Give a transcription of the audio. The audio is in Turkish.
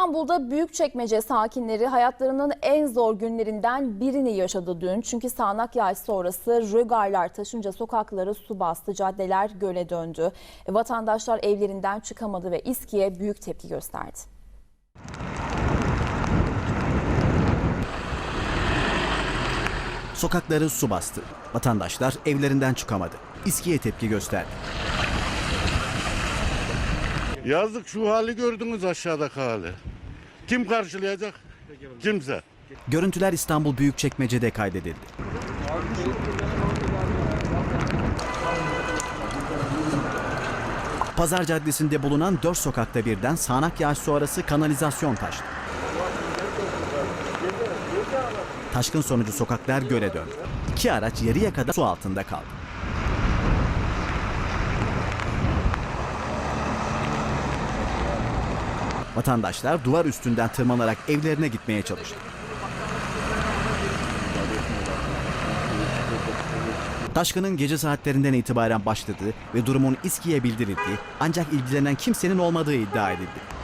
İstanbul'da Büyükçekmece sakinleri hayatlarının en zor günlerinden birini yaşadı dün. Çünkü sağanak yağış sonrası rögarlar taşınca sokakları su bastı, caddeler göle döndü. Vatandaşlar evlerinden çıkamadı ve İSKİ'ye büyük tepki gösterdi. Sokakları su bastı. Vatandaşlar evlerinden çıkamadı. İSKİ'ye tepki gösterdi. Yazık şu hali gördünüz aşağıdaki hali. Kim karşılayacak? Kimse. Görüntüler İstanbul Büyükçekmece'de kaydedildi. Pazar Caddesi'nde bulunan dört sokakta birden sağanak yağış sonrası kanalizasyon taştı. Taşkın sonucu sokaklar göle döndü. İki araç yarıya kadar su altında kaldı. Vatandaşlar duvar üstünden tırmanarak evlerine gitmeye çalıştı. Taşkının gece saatlerinden itibaren başladığı ve durumun İSKİ'ye bildirildiği ancak ilgilenen kimsenin olmadığı iddia edildi.